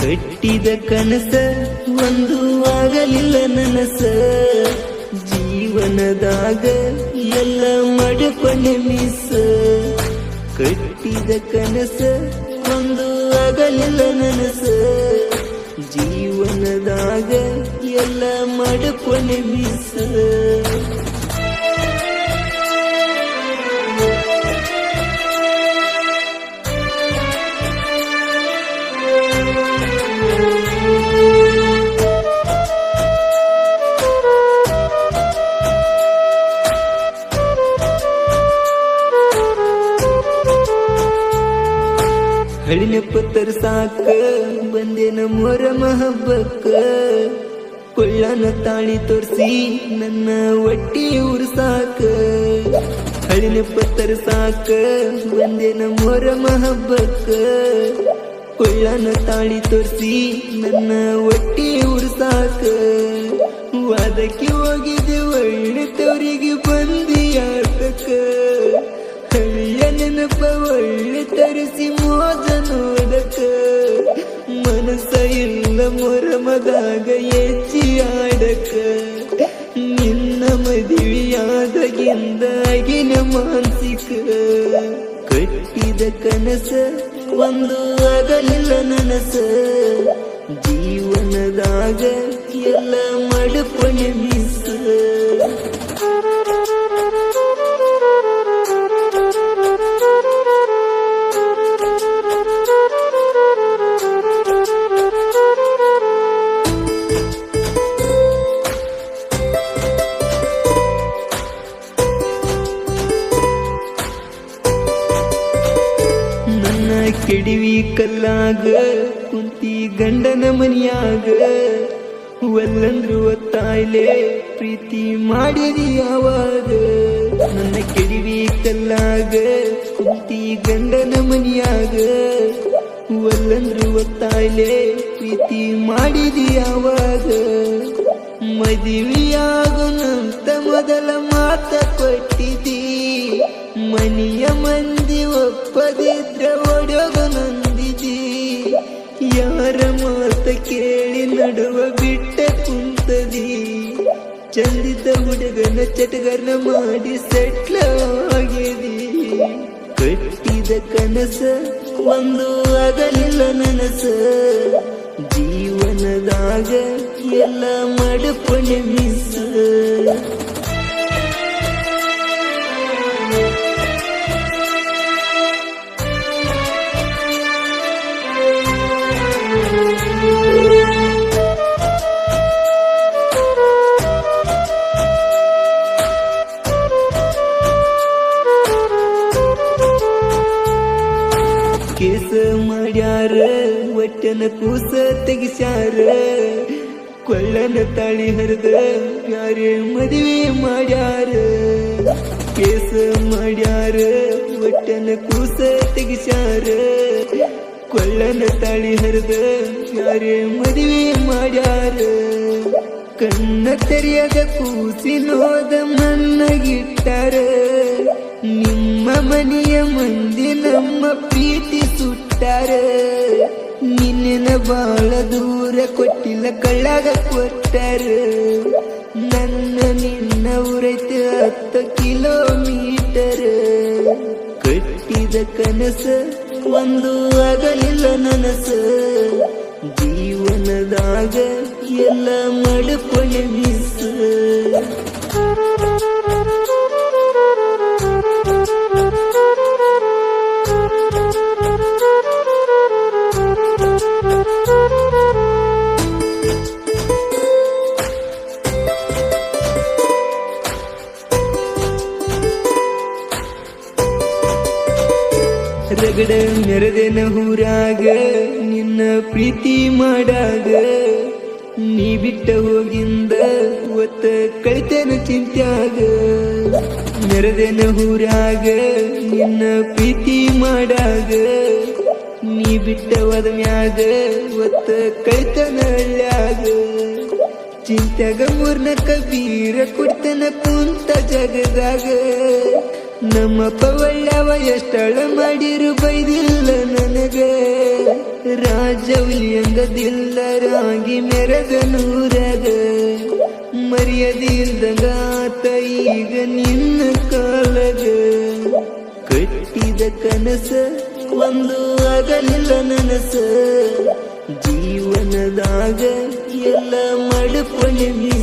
ಕಟ್ಟಿದ ಕನಸ ಒಂದು ಆಗಲಿಲ್ಲ ನನಸ. ಜೀವನದಾಗ ಎಲ್ಲ ಮಡಕೊಂಡೆ ಮಿಸ. ಕಟ್ಟಿದ ಕನಸ ಒಂದು ಆಗಲಿಲ್ಲ ನನಸ. ಜೀವನದಾಗ ಎಲ್ಲ ಮಡಕೊಂಡೆ ಮಿಸ್. ಹಳಿನೆಪ್ಪತ್ತರ ಸಾಕ ಬಂದೇನ ಮೊರ ಮಹಬ್ಬಕ್ಕ. ಕೊಳ್ಳನ ತಾಳಿ ತೋರಿಸಿ ನನ್ನ ಒಟ್ಟಿ ಉರ್ಸಾಕ. ಹಳಿನೆಪ್ಪತ್ತರ ಸಾಕ ಬಂದೇನ ಮೊರ ಮಹಬ್ಬಕ್ಕ. ಕೊಳ್ಳನ ತಾಳಿ ತೋರಿಸಿ ನನ್ನ ಒಟ್ಟಿ ಉರ್ಸಾಕ. ವಾದಕ್ಕೆ ಹೋಗಿದ್ದೆ ಒಳ್ಳೆ ತವರಿಗೆ ಬಂದಿ ಆಟಕ್ಕ ಹಳ್ಳಿಯ ನೆನಪ ಒಳ್ಳೆ ತರಿಸಿ ಮೋಜ ನೋಡಕ ಮನಸ್ಸ ಇಲ್ಲ ಮೊರಮದಾಗ ಹೆಚ್ಚಿ ಆಡಕ ನಿನ್ನ ಮದುವೆಯಾದಗಿಂದ ಆಗಿನ ಮಾನಸಿಕ ಕಟ್ಟಿದ ಕನಸ ಒಂದು ಆಗಲಿಲ್ಲ ನನಸ. ಜೀವನದಾಗ ಎಲ್ಲ ಮಡುಪಣೆ ಕೆಡಿವಿ ಕಲ್ಲಾಗ, ಕುಂತಿ ಗಂಡನ ಮನಿಯಾಗ. ಒಲ್ಲಂದ್ರು ಒತ್ತಾಯ್ಲೆ, ಪ್ರೀತಿ ಮಾಡಿದಿ ಯಾವಾಗ ನನ್ನ ಕೆಡಿವಿ ಕಲ್ಲಾಗ, ಕುಂತಿ ಗಂಡನ ಮನಿಯಾಗ. ಒಲ್ಲಂದ್ರು ಒತ್ತಾಯ್ಲೆ, ಪ್ರೀತಿ ಮಾಡಿದಿ ಯಾವಾಗ ಮದುವೆಯಾಗುನಂತ ಮೊದಲ ಮಾತ ಕೊಟ್ಟಿದ್ದೀ ಮನಿಯ ಕೇಳಿ ನಡುವ ಬಿಟ್ಟ ಕುಂತದಿ. ಚಂದಿದ್ದ ಹುಡುಗನ ಚಟಗರ್ನ ಮಾಡಿ ಸೆಟ್ಲ ಆಗಿದಿ. ಕಟ್ಟಿದ ಕನಸ ಒಂದು ಆಗಲಿಲ್ಲ ನನಸ. ಜೀವನದಾಗ ಎಲ್ಲ ಮಡಪಣೆ ಮಿಸ್. ಕೇಸ ಮಾಡ್ಯಾರ ಒಟ್ಟನ ಕೂಸ ತೆಗಿಸ್ಯಾರ ಕೊಳ್ಳನ ತಾಳಿ ಹರಿದ ಯಾರೇ ಮದುವೆ ಮಾಡ್ಯಾರ ಕೇಸ ಮಾಡ್ಯಾರ ಒಟ್ಟನ ಕೂಸ ತೆಗಿಸ್ಯಾರ ಕೊಳ್ಳನ ತಾಳಿ ಹರಿದ ಯಾರೇ ಮದುವೆ ಮಾಡ್ಯಾರ ಕಣ್ಣ ತೆರೆಯದ ಕೂಸಿನೋದ ಮಣ್ಣಗಿಟ್ಟಾರ ನಿಮ್ಮ ಮನೆಯ ಮಂದಿ ನಮ್ಮ ಪ್ರೀತಿ ಸುಟ್ಟಾರ. ನಿನ್ನ ಬಾಳ ದೂರ ಕೊಟ್ಟಿಲ್ಲ ಕಳ್ಳಾಗ ಕೊಟ್ಟಾರ ನನ್ನ ನಿನ್ನ ಊರೈತೆ ಹತ್ತು ಕಿಲೋಮೀಟರ್. ಕಟ್ಟಿದ ಕನಸ ಒಂದು ಆಗಲಿಲ್ಲ ನನಸ. ಜೀವನದಾಗ ಎಲ್ಲ ಮಡುಪಣೆ ಮಿಸ್. ರಗಡ ಮೆರೆದೆನ ಊರಾಗ ನಿನ್ನ ಪ್ರೀತಿ ಮಾಡಾಗ, ನೀ ಬಿಟ್ಟ ಹೋಗಿಂದ ಒತ್ತ ಕಳಿತೇನ ಚಿಂತ್ಯಾಗ. ಮೆರೆದೆನ ಊರಾಗ ನಿನ್ನ ಪ್ರೀತಿ ಮಾಡಾಗ, ನೀ ಬಿಟ್ಟ ಹೋದ ಮ್ಯಾಗ ಒತ್ತ ಕಳಿತನ ಹಳ್ಳ್ಯಾಗ ಚಿಂತ್ಯಾಗ ಮೂರ್ನ ಕಬೀರ ಕೊಡ್ತನ ಕುಂತ ಜಗದಾಗ. ನಮ್ಮಪ್ಪ ಪವಳ್ಳವ ಎಷ್ಟಳ ಮಾಡಿರು ಬೈದಿಲ್ಲ ನನಗೆ. ರಾಜೌಲಿ ರಾಗಿ ಮೆರೆದ ನೂರದ ಮರ್ಯಾದೆ ಇಲ್ದಂಗ ಈಗ ನಿನ್ನ ಕಾಲಗ. ಕಟ್ಟಿದ ಕನಸ ಒಂದು ಆಗಲಿಲ್ಲ ನನಸ. ಜೀವನದಾಗ ಎಲ್ಲ ಮಿಸ್